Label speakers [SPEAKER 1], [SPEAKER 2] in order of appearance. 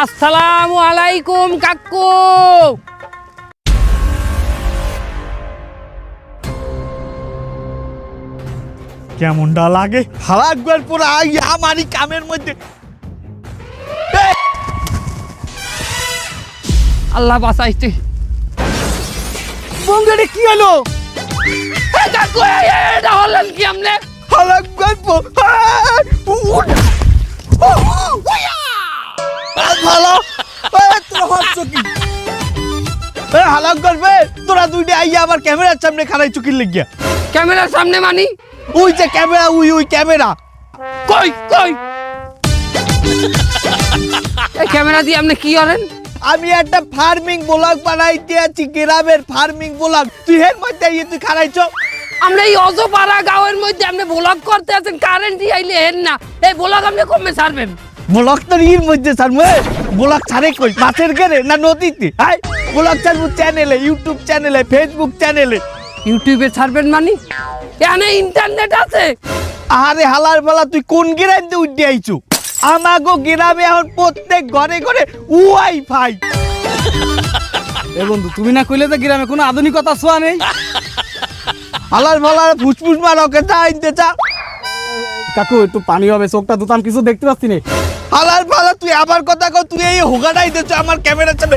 [SPEAKER 1] আসসালামু আলাইকুম কাকু।
[SPEAKER 2] কেমনটা লাগে? হালা একবার পুরো আমারই কামের মধ্যে।
[SPEAKER 1] আল্লাহ বাঁচাইছে।
[SPEAKER 2] বন্ধুরে কি হলো?
[SPEAKER 1] এ কাকু এই, এই, এটা হলেন কি আমনে?
[SPEAKER 2] হালা গল্প ভালো? তোরা হচ্ছ কি? হালাক করবে তোরা দুইটা আইয়া আবার ক্যামেরার সামনে খারাই চুকির লেগিয়া।
[SPEAKER 1] ক্যামেরার সামনে মানি?
[SPEAKER 2] ওই যে ক্যামেরা উই উই ক্যামেরা।
[SPEAKER 1] কই কই? এই ক্যামেরা দিয়ে আপনি কি করেন?
[SPEAKER 2] আমি একটা ফার্মিং ব্লগ বানাইতে আছি গ্রামের ফার্মিং ব্লগ তুই হের মধ্যে তুই খারাইছ
[SPEAKER 1] আমরা এই অজপাড়া গাঁয়ের মধ্যে আপনি ব্লগ করতে আছেন কারেন্ট দিয়ে আইলে হেন না। এই ব্লগ আপনি কমে ছাড়বেন।
[SPEAKER 2] ব্লগ তো ইর মধ্যে ছাড়বো ব্লগ ছাড়ে কই? মাছের ঘেরে না নদীতে? হাই ব্লগ ছাড়বো চ্যানেলে ইউটিউব চ্যানেলে ফেসবুক চ্যানেলে।
[SPEAKER 1] ইউটিউবে ছাড়বেন মানি? এখানে ইন্টারনেট আছে।
[SPEAKER 2] আরে হালার বেলা তুই কোন গ্রামে উঠে আইছু? আমাগো গ্রামে এখন প্রত্যেক ঘরে ঘরে ওয়াইফাই।
[SPEAKER 3] এ বন্ধু তুমি না কইলে তো গ্রামে কোনো আধুনিকতা ছোঁয়া নেই?
[SPEAKER 2] হালার ফালার ফুসফুস মারকে চা আনতে চা
[SPEAKER 3] কাকু একটু পানি হবে চোখটা দুতাম কিছু দেখতে পাচ্ছি না
[SPEAKER 2] হালার পালা তুই আবার কথা কও তুই এই হুগাটাই দিচ্ছ আমার ক্যামেরা সামনে